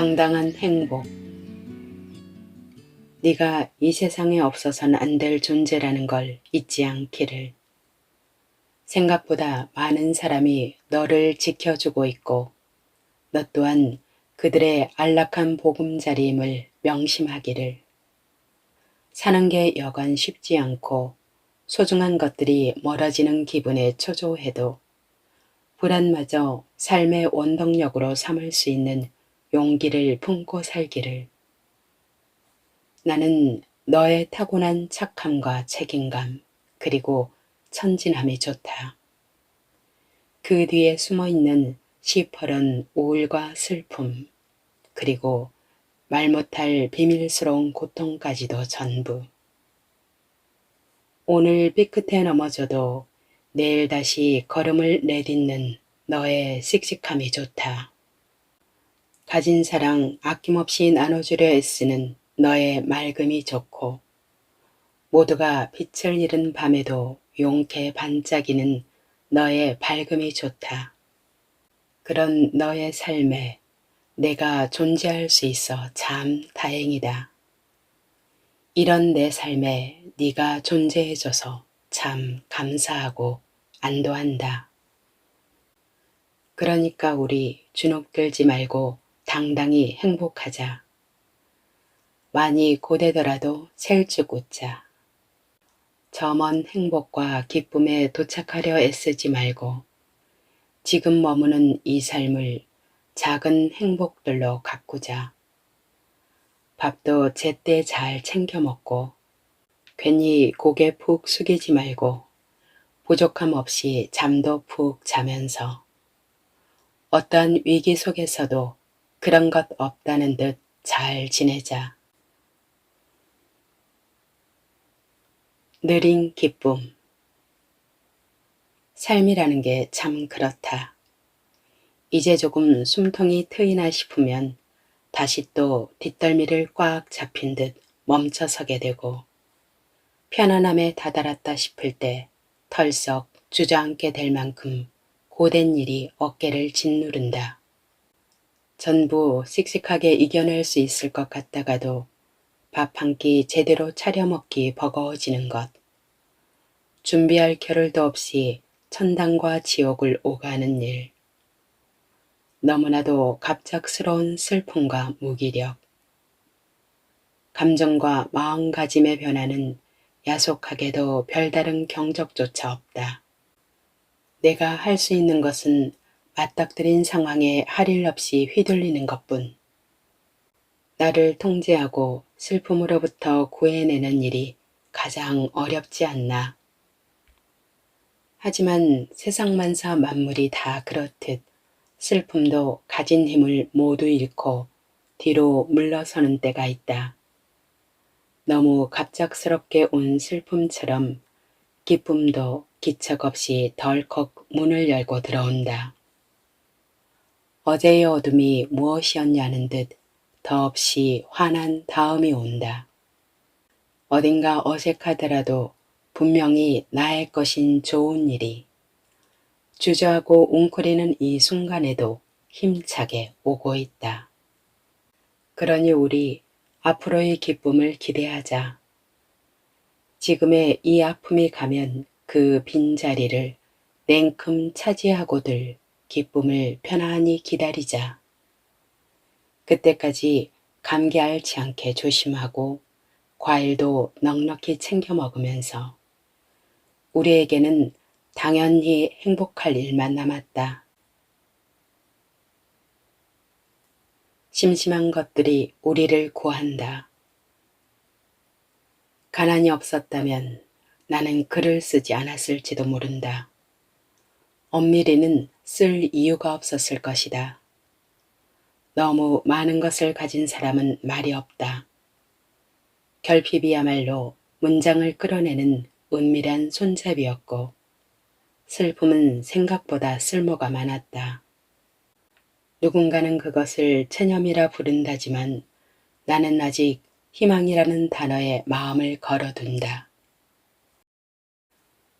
당당한 행복. 네가 이 세상에 없어서는 안 될 존재라는 걸 잊지 않기를. 생각보다 많은 사람이 너를 지켜주고 있고 너 또한 그들의 안락한 보금자리임을 명심하기를. 사는 게 여간 쉽지 않고 소중한 것들이 멀어지는 기분에 초조해도 불안마저 삶의 원동력으로 삼을 수 있는 용기를 품고 살기를. 나는 너의 타고난 착함과 책임감, 그리고 천진함이 좋다. 그 뒤에 숨어 있는 시퍼런 우울과 슬픔, 그리고 말 못할 비밀스러운 고통까지도 전부. 오늘 삐끗해 넘어져도 내일 다시 걸음을 내딛는 너의 씩씩함이 좋다. 가진 사랑 아낌없이 나눠주려 애쓰는 너의 맑음이 좋고 모두가 빛을 잃은 밤에도 용케 반짝이는 너의 밝음이 좋다. 그런 너의 삶에 내가 존재할 수 있어 참 다행이다. 이런 내 삶에 네가 존재해줘서 참 감사하고 안도한다. 그러니까 우리 주눅들지 말고 당당히 행복하자. 많이 고되더라도 셀쭉 웃자. 저먼 행복과 기쁨에 도착하려 애쓰지 말고 지금 머무는 이 삶을 작은 행복들로 가꾸자. 밥도 제때 잘 챙겨 먹고 괜히 고개 푹 숙이지 말고 부족함 없이 잠도 푹 자면서 어떠한 위기 속에서도 그런 것 없다는 듯 잘 지내자. 느린 기쁨. 삶이라는 게 참 그렇다. 이제 조금 숨통이 트이나 싶으면 다시 또 뒷덜미를 꽉 잡힌 듯 멈춰서게 되고 편안함에 다다랐다 싶을 때 털썩 주저앉게 될 만큼 고된 일이 어깨를 짓누른다. 전부 씩씩하게 이겨낼 수 있을 것 같다가도 밥 한 끼 제대로 차려 먹기 버거워지는 것. 준비할 겨를도 없이 천당과 지옥을 오가는 일. 너무나도 갑작스러운 슬픔과 무기력. 감정과 마음가짐의 변화는 야속하게도 별다른 경적조차 없다. 내가 할 수 있는 것은 맞닥뜨린 상황에 할 일 없이 휘둘리는 것뿐. 나를 통제하고 슬픔으로부터 구해내는 일이 가장 어렵지 않나. 하지만 세상만사 만물이 다 그렇듯 슬픔도 가진 힘을 모두 잃고 뒤로 물러서는 때가 있다. 너무 갑작스럽게 온 슬픔처럼 기쁨도 기척 없이 덜컥 문을 열고 들어온다. 어제의 어둠이 무엇이었냐는 듯 더없이 환한 다음이 온다. 어딘가 어색하더라도 분명히 나의 것인 좋은 일이 주저하고 웅크리는 이 순간에도 힘차게 오고 있다. 그러니 우리 앞으로의 기쁨을 기대하자. 지금의 이 아픔이 가면 그 빈자리를 냉큼 차지하고들 기쁨을 편안히 기다리자. 그때까지 감기 앓지 않게 조심하고 과일도 넉넉히 챙겨 먹으면서 우리에게는 당연히 행복할 일만 남았다. 심심한 것들이 우리를 구한다. 가난이 없었다면 나는 글을 쓰지 않았을지도 모른다. 엄밀히는 쓸 이유가 없었을 것이다. 너무 많은 것을 가진 사람은 말이 없다. 결핍이야말로 문장을 끌어내는 은밀한 손잡이였고 슬픔은 생각보다 쓸모가 많았다. 누군가는 그것을 체념이라 부른다지만 나는 아직 희망이라는 단어에 마음을 걸어둔다.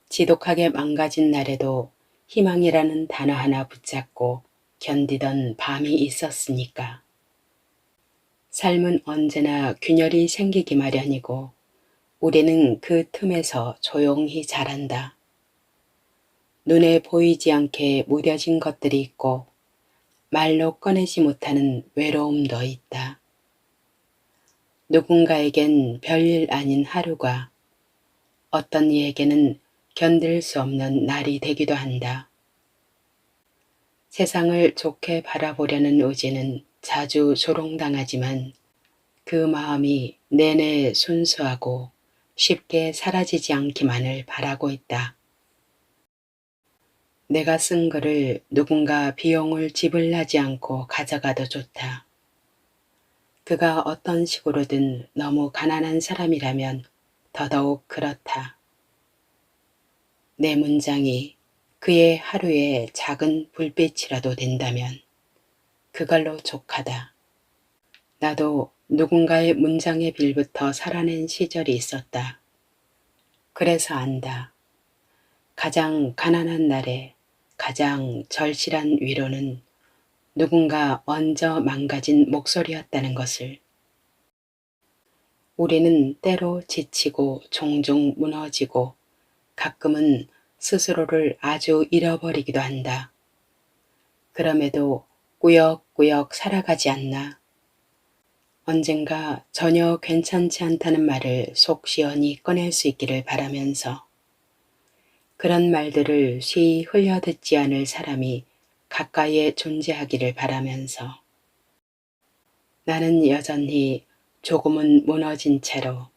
지독하게 망가진 날에도 희망이라는 단어 하나 붙잡고 견디던 밤이 있었으니까. 삶은 언제나 균열이 생기기 마련이고 우리는 그 틈에서 조용히 자란다. 눈에 보이지 않게 무뎌진 것들이 있고 말로 꺼내지 못하는 외로움도 있다. 누군가에겐 별일 아닌 하루가 어떤 이에게는 견딜 수 없는 날이 되기도 한다. 세상을 좋게 바라보려는 의지는 자주 조롱당하지만 그 마음이 내내 순수하고 쉽게 사라지지 않기만을 바라고 있다. 내가 쓴 글을 누군가 비용을 지불하지 않고 가져가도 좋다. 그가 어떤 식으로든 너무 가난한 사람이라면 더더욱 그렇다. 내 문장이 그의 하루의 작은 불빛이라도 된다면 그걸로 족하다. 나도 누군가의 문장의 빌부터 살아낸 시절이 있었다. 그래서 안다. 가장 가난한 날에 가장 절실한 위로는 누군가 먼저 망가진 목소리였다는 것을. 우리는 때로 지치고 종종 무너지고 가끔은 스스로를 아주 잃어버리기도 한다. 그럼에도 꾸역꾸역 살아가지 않나. 언젠가 전혀 괜찮지 않다는 말을 속 시원히 꺼낼 수 있기를 바라면서 그런 말들을 쉬이 흘려듣지 않을 사람이 가까이에 존재하기를 바라면서 나는 여전히 조금은 무너진 채로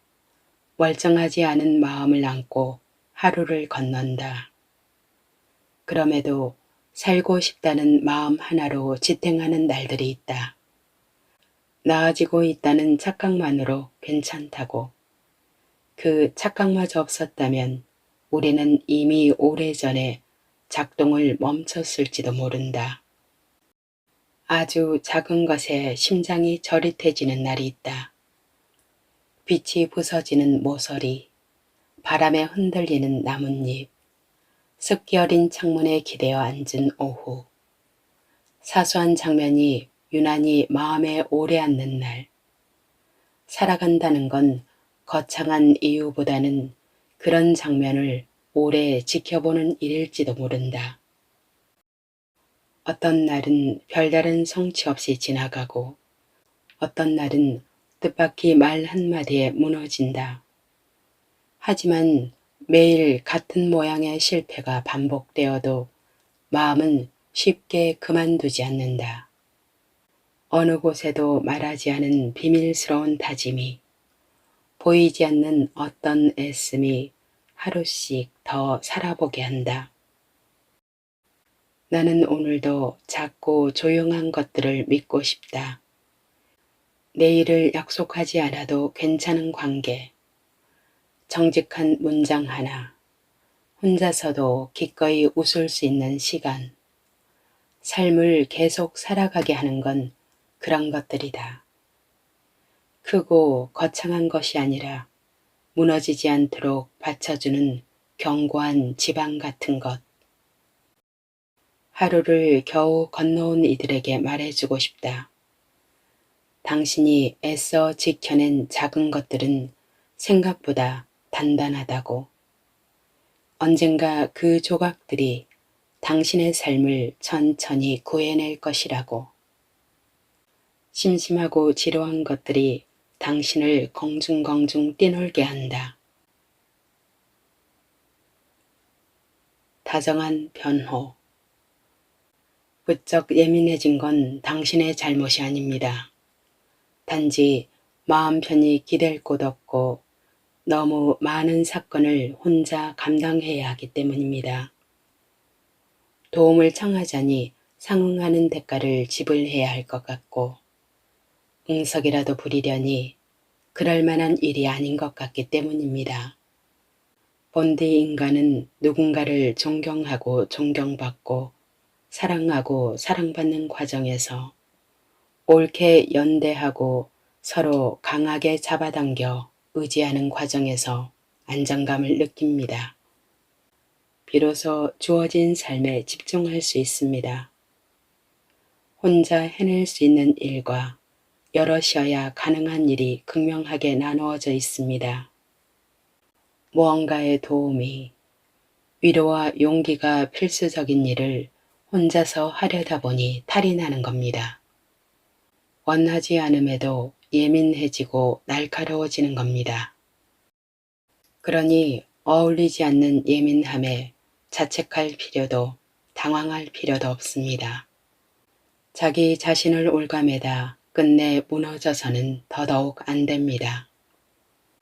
멀쩡하지 않은 마음을 안고 하루를 건넌다. 그럼에도 살고 싶다는 마음 하나로 지탱하는 날들이 있다. 나아지고 있다는 착각만으로 괜찮다고. 그 착각마저 없었다면 우리는 이미 오래전에 작동을 멈췄을지도 모른다. 아주 작은 것에 심장이 저릿해지는 날이 있다. 빛이 부서지는 모서리, 바람에 흔들리는 나뭇잎, 습기 어린 창문에 기대어 앉은 오후. 사소한 장면이 유난히 마음에 오래 앉는 날. 살아간다는 건 거창한 이유보다는 그런 장면을 오래 지켜보는 일일지도 모른다. 어떤 날은 별다른 성취 없이 지나가고 어떤 날은 뜻밖의 말 한마디에 무너진다. 하지만 매일 같은 모양의 실패가 반복되어도 마음은 쉽게 그만두지 않는다. 어느 곳에도 말하지 않은 비밀스러운 다짐이 보이지 않는 어떤 애씀이 하루씩 더 살아보게 한다. 나는 오늘도 작고 조용한 것들을 믿고 싶다. 내일을 약속하지 않아도 괜찮은 관계, 정직한 문장 하나, 혼자서도 기꺼이 웃을 수 있는 시간, 삶을 계속 살아가게 하는 건 그런 것들이다. 크고 거창한 것이 아니라 무너지지 않도록 받쳐주는 견고한 지방 같은 것. 하루를 겨우 건너온 이들에게 말해주고 싶다. 당신이 애써 지켜낸 작은 것들은 생각보다 단단하다고. 언젠가 그 조각들이 당신의 삶을 천천히 구해낼 것이라고. 심심하고 지루한 것들이 당신을 공중공중 뛰놀게 한다. 다정한 변호. 부쩍 예민해진 건 당신의 잘못이 아닙니다. 단지 마음 편히 기댈 곳 없고 너무 많은 사건을 혼자 감당해야 하기 때문입니다. 도움을 청하자니 상응하는 대가를 지불해야 할 것 같고 응석이라도 부리려니 그럴 만한 일이 아닌 것 같기 때문입니다. 본디 인간은 누군가를 존경하고 존경받고 사랑하고 사랑받는 과정에서 옳게 연대하고 서로 강하게 잡아당겨 의지하는 과정에서 안정감을 느낍니다. 비로소 주어진 삶에 집중할 수 있습니다. 혼자 해낼 수 있는 일과 여럿이어야 가능한 일이 극명하게 나누어져 있습니다. 무언가의 도움이 위로와 용기가 필수적인 일을 혼자서 하려다 보니 탈이 나는 겁니다. 원하지 않음에도 예민해지고 날카로워지는 겁니다. 그러니 어울리지 않는 예민함에 자책할 필요도 당황할 필요도 없습니다. 자기 자신을 올가매다 끝내 무너져서는 더더욱 안 됩니다.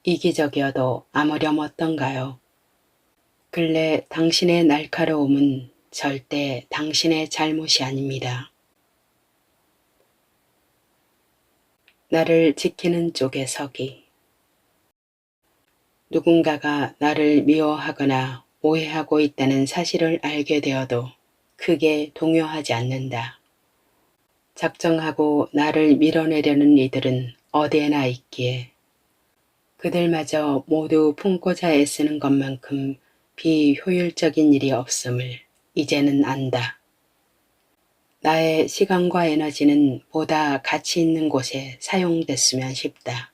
이기적이어도 아무렴 어떤가요? 근래 당신의 날카로움은 절대 당신의 잘못이 아닙니다. 나를 지키는 쪽에 서기. 누군가가 나를 미워하거나 오해하고 있다는 사실을 알게 되어도 크게 동요하지 않는다. 작정하고 나를 밀어내려는 이들은 어디에나 있기에 그들마저 모두 품고자 애쓰는 것만큼 비효율적인 일이 없음을 이제는 안다. 나의 시간과 에너지는 보다 가치 있는 곳에 사용됐으면 싶다.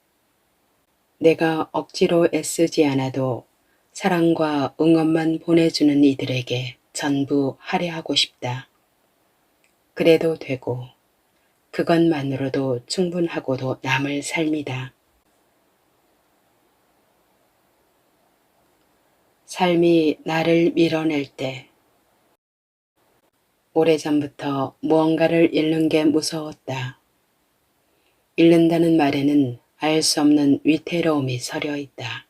내가 억지로 애쓰지 않아도 사랑과 응원만 보내주는 이들에게 전부 할애하고 싶다. 그래도 되고 그것만으로도 충분하고도 남을 삶이다. 삶이 나를 밀어낼 때 오래전부터 무언가를 잃는 게 무서웠다. 잃는다는 말에는 알 수 없는 위태로움이 서려 있다.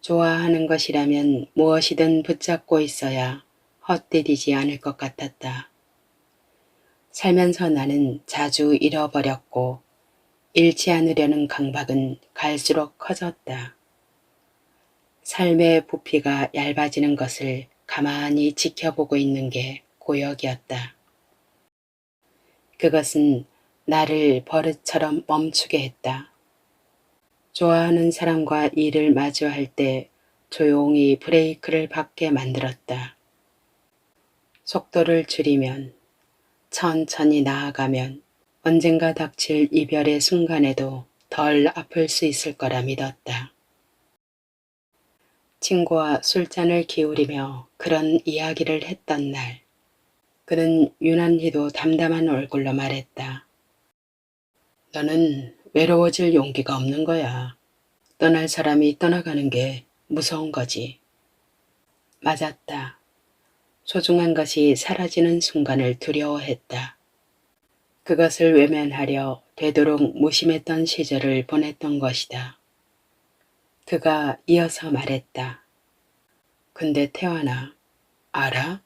좋아하는 것이라면 무엇이든 붙잡고 있어야 헛디디지 않을 것 같았다. 살면서 나는 자주 잃어버렸고 잃지 않으려는 강박은 갈수록 커졌다. 삶의 부피가 얇아지는 것을 가만히 지켜보고 있는 게 고역이었다. 그것은 나를 버릇처럼 멈추게 했다. 좋아하는 사람과 일을 마주할 때 조용히 브레이크를 밟게 만들었다. 속도를 줄이면 천천히 나아가면 언젠가 닥칠 이별의 순간에도 덜 아플 수 있을 거라 믿었다. 친구와 술잔을 기울이며 그런 이야기를 했던 날, 그는 유난히도 담담한 얼굴로 말했다. 너는 외로워질 용기가 없는 거야. 떠날 사람이 떠나가는 게 무서운 거지. 맞았다. 소중한 것이 사라지는 순간을 두려워했다. 그것을 외면하려 되도록 무심했던 시절을 보냈던 것이다. 그가 이어서 말했다. 근데 태환아, 알아?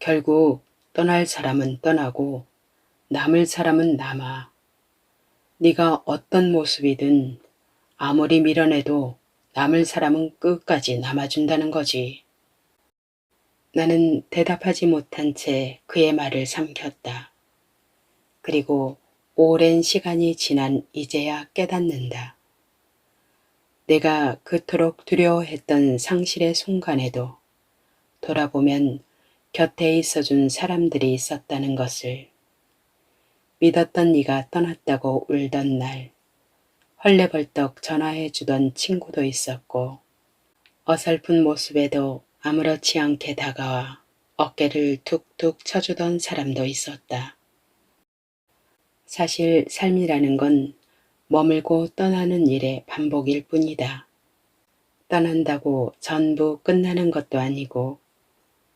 결국 떠날 사람은 떠나고 남을 사람은 남아. 네가 어떤 모습이든 아무리 밀어내도 남을 사람은 끝까지 남아준다는 거지. 나는 대답하지 못한 채 그의 말을 삼켰다. 그리고 오랜 시간이 지난 이제야 깨닫는다. 내가 그토록 두려워했던 상실의 순간에도 돌아보면 곁에 있어준 사람들이 있었다는 것을 믿었던 네가 떠났다고 울던 날 헐레벌떡 전화해 주던 친구도 있었고 어설픈 모습에도 아무렇지 않게 다가와 어깨를 툭툭 쳐주던 사람도 있었다. 사실 삶이라는 건 머물고 떠나는 일의 반복일 뿐이다. 떠난다고 전부 끝나는 것도 아니고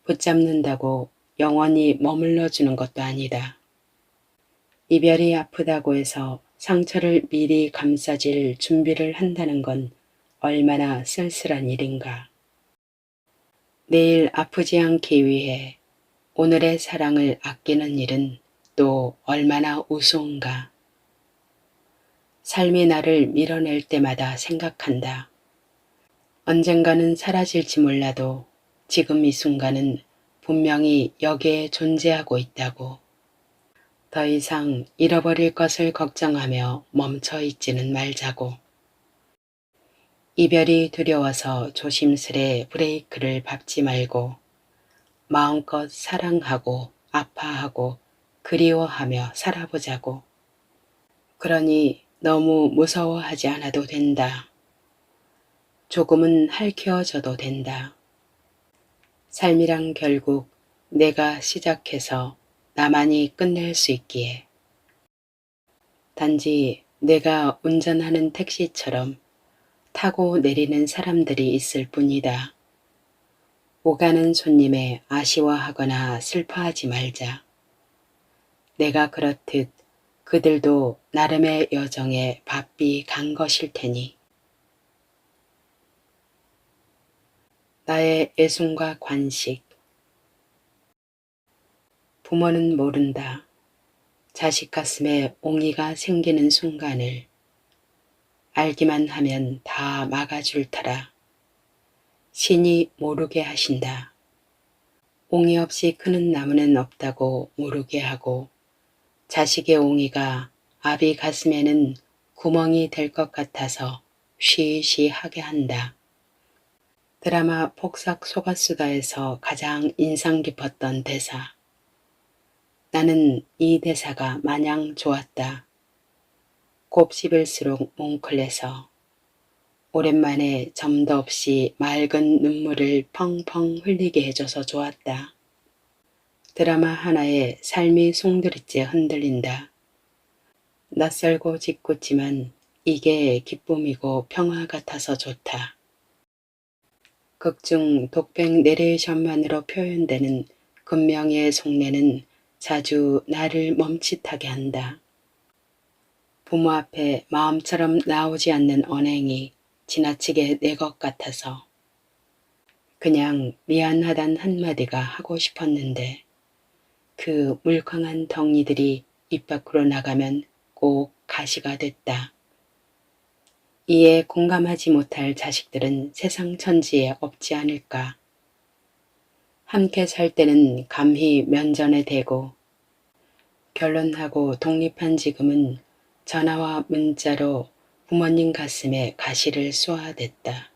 붙잡는다고 영원히 머물러 주는 것도 아니다. 이별이 아프다고 해서 상처를 미리 감싸질 준비를 한다는 건 얼마나 쓸쓸한 일인가. 내일 아프지 않기 위해 오늘의 사랑을 아끼는 일은 또 얼마나 우스운가. 삶이 나를 밀어낼 때마다 생각한다. 언젠가는 사라질지 몰라도 지금 이 순간은 분명히 여기에 존재하고 있다고. 더 이상 잃어버릴 것을 걱정하며 멈춰 있지는 말자고. 이별이 두려워서 조심스레 브레이크를 밟지 말고 마음껏 사랑하고 아파하고 그리워하며 살아보자고. 그러니 너무 무서워하지 않아도 된다. 조금은 할퀴어져도 된다. 삶이란 결국 내가 시작해서 나만이 끝낼 수 있기에. 단지 내가 운전하는 택시처럼 타고 내리는 사람들이 있을 뿐이다. 오가는 손님에 아쉬워하거나 슬퍼하지 말자. 내가 그렇듯 그들도 나름의 여정에 바삐 간 것일 테니. 나의 애순과 관식. 부모는 모른다. 자식 가슴에 옹이가 생기는 순간을 알기만 하면 다 막아줄 터라. 신이 모르게 하신다. 옹이 없이 크는 나무는 없다고 모르게 하고 자식의 옹이가 아비 가슴에는 구멍이 될 것 같아서 쉬쉬하게 한다. 드라마 폭삭 소가수다에서 가장 인상 깊었던 대사. 나는 이 대사가 마냥 좋았다. 곱씹을수록 뭉클해서 오랜만에 점도 없이 맑은 눈물을 펑펑 흘리게 해줘서 좋았다. 드라마 하나에 삶이 송두리째 흔들린다. 낯설고 짓궂지만 이게 기쁨이고 평화 같아서 좋다. 극중 독백 내레이션만으로 표현되는 근명의 속내는 자주 나를 멈칫하게 한다. 부모 앞에 마음처럼 나오지 않는 언행이 지나치게 내 것 같아서 그냥 미안하단 한마디가 하고 싶었는데 그 물컹한 덩이들이 입 밖으로 나가면 꼭 가시가 됐다. 이에 공감하지 못할 자식들은 세상 천지에 없지 않을까. 함께 살 때는 감히 면전에 대고 결혼하고 독립한 지금은 전화와 문자로 부모님 가슴에 가시를 쏘아댔다.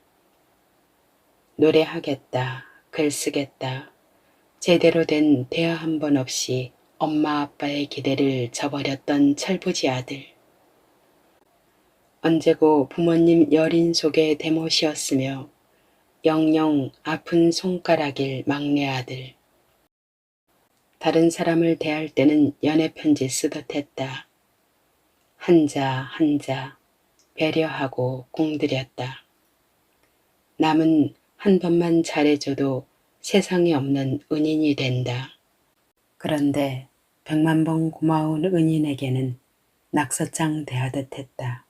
노래하겠다, 글 쓰겠다, 제대로 된 대화 한 번 없이 엄마 아빠의 기대를 저버렸던 철부지 아들. 언제고 부모님 여린 속의 대못이었으며 영영 아픈 손가락일 막내 아들. 다른 사람을 대할 때는 연애 편지 쓰듯 했다. 한자 한자 배려하고 공들였다. 남은 한 번만 잘해줘도 세상에 없는 은인이 된다. 그런데 백만 번 고마운 은인에게는 낙서장 대하듯 했다.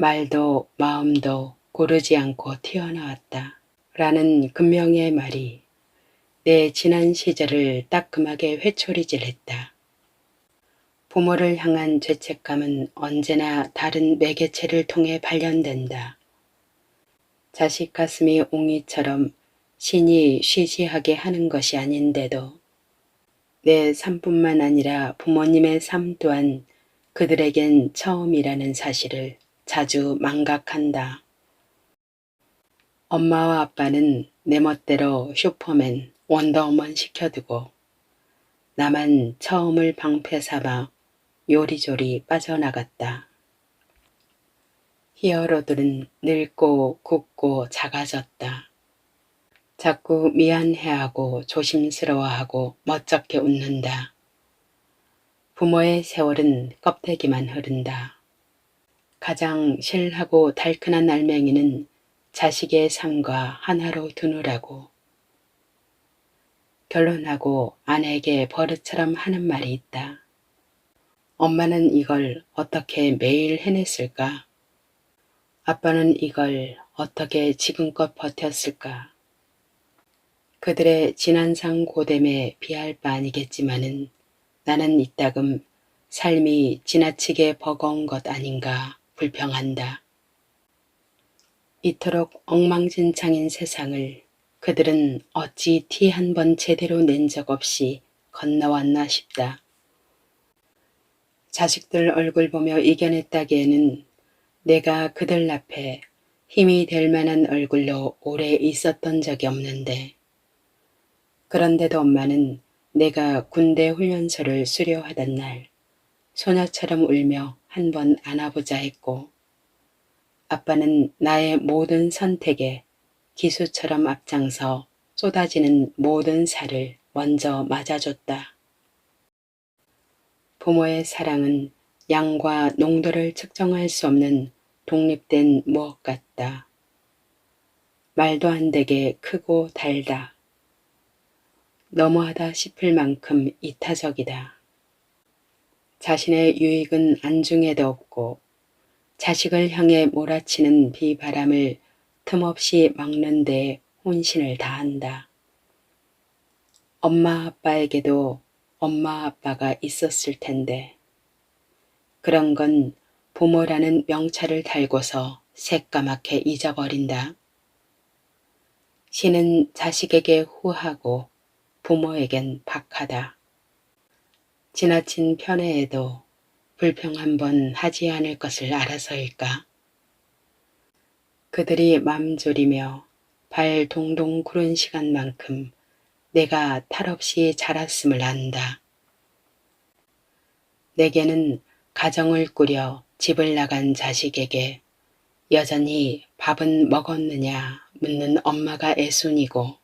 말도 마음도 고르지 않고 튀어나왔다. 라는 금명의 말이 내 지난 시절을 따끔하게 회초리질했다. 부모를 향한 죄책감은 언제나 다른 매개체를 통해 발현된다. 자식 가슴이 옹이처럼 신이 쉬쉬하게 하는 것이 아닌데도 내 삶뿐만 아니라 부모님의 삶 또한 그들에겐 처음이라는 사실을 자주 망각한다. 엄마와 아빠는 내 멋대로 슈퍼맨, 원더우먼 시켜두고 나만 처음을 방패 삼아 요리조리 빠져나갔다. 히어로들은 늙고 굽고 작아졌다. 자꾸 미안해하고 조심스러워하고 멋쩍게 웃는다. 부모의 세월은 껍데기만 흐른다. 가장 실하고 달큰한 알맹이는 자식의 삶과 하나로 두느라고. 결혼하고 아내에게 버릇처럼 하는 말이 있다. 엄마는 이걸 어떻게 매일 해냈을까? 아빠는 이걸 어떻게 지금껏 버텼을까? 그들의 지난상 고됨에 비할 바 아니겠지만은 나는 이따금 삶이 지나치게 버거운 것 아닌가 불평한다. 이토록 엉망진창인 세상을 그들은 어찌 티 한 번 제대로 낸 적 없이 건너왔나 싶다. 자식들 얼굴 보며 이겨냈다기에는 내가 그들 앞에 힘이 될 만한 얼굴로 오래 있었던 적이 없는데 그런데도 엄마는 내가 군대 훈련소를 수료하던 날 소녀처럼 울며 한 번 안아보자 했고 아빠는 나의 모든 선택에 기수처럼 앞장서 쏟아지는 모든 살을 먼저 맞아줬다. 부모의 사랑은 양과 농도를 측정할 수 없는 독립된 무엇 같다. 말도 안 되게 크고 달다. 너무하다 싶을 만큼 이타적이다. 자신의 유익은 안중에도 없고 자식을 향해 몰아치는 비바람을 틈없이 막는 데 혼신을 다한다. 엄마 아빠에게도 엄마 아빠가 있었을 텐데 그런 건 부모라는 명찰을 달고서 새까맣게 잊어버린다. 신은 자식에게 후하고 부모에겐 박하다. 지나친 편애에도 불평 한번 하지 않을 것을 알아서일까? 그들이 맘 졸이며 발 동동 구른 시간만큼 내가 탈없이 자랐음을 안다. 내게는 가정을 꾸려 집을 나간 자식에게 여전히 밥은 먹었느냐 묻는 엄마가 애순이고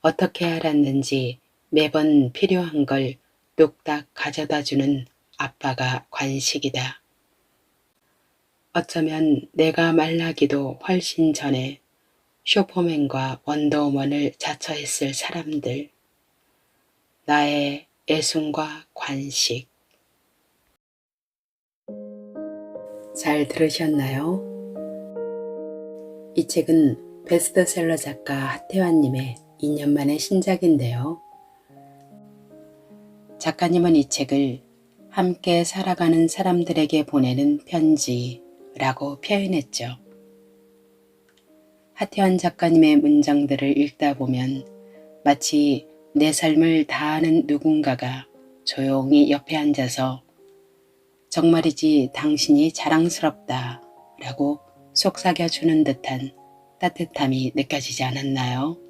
어떻게 알았는지 매번 필요한 걸 뚝딱 가져다 주는 아빠가 관식이다. 어쩌면 내가 말라기도 훨씬 전에 쇼퍼맨과 원더우먼을 자처했을 사람들. 나의 애순과 관식. 잘 들으셨나요? 이 책은 베스트셀러 작가 하태환님의 2년 만의 신작인데요. 작가님은 이 책을 함께 살아가는 사람들에게 보내는 편지라고 표현했죠. 하태환 작가님의 문장들을 읽다 보면 마치 내 삶을 다 아는 누군가가 조용히 옆에 앉아서 정말이지 당신이 자랑스럽다 라고 속삭여주는 듯한 따뜻함이 느껴지지 않았나요?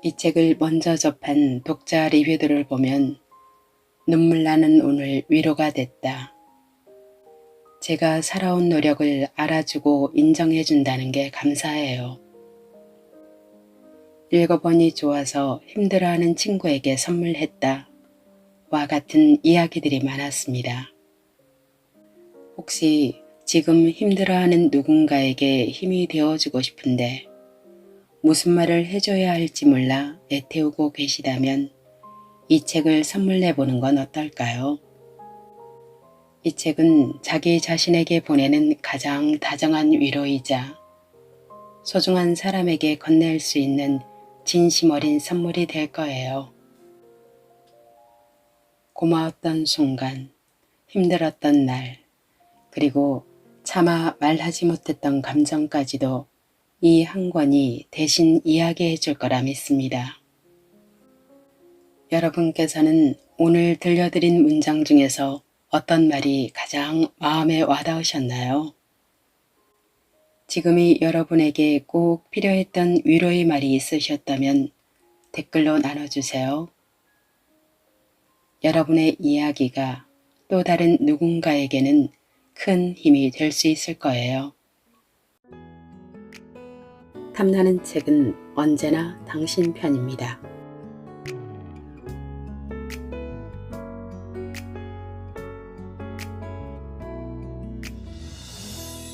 이 책을 먼저 접한 독자 리뷰들을 보면 눈물 나는 오늘 위로가 됐다. 제가 살아온 노력을 알아주고 인정해 준다는 게 감사해요. 읽어보니 좋아서 힘들어하는 친구에게 선물했다. 와 같은 이야기들이 많았습니다. 혹시 지금 힘들어하는 누군가에게 힘이 되어주고 싶은데 무슨 말을 해줘야 할지 몰라 애태우고 계시다면 이 책을 선물해 보는 건 어떨까요? 이 책은 자기 자신에게 보내는 가장 다정한 위로이자 소중한 사람에게 건넬 수 있는 진심 어린 선물이 될 거예요. 고마웠던 순간, 힘들었던 날, 그리고 차마 말하지 못했던 감정까지도 이 한 권이 대신 이야기해 줄 거라 믿습니다. 여러분께서는 오늘 들려드린 문장 중에서 어떤 말이 가장 마음에 와닿으셨나요? 지금이 여러분에게 꼭 필요했던 위로의 말이 있으셨다면 댓글로 나눠주세요. 여러분의 이야기가 또 다른 누군가에게는 큰 힘이 될 수 있을 거예요. 탐나는 책은 언제나 당신 편입니다.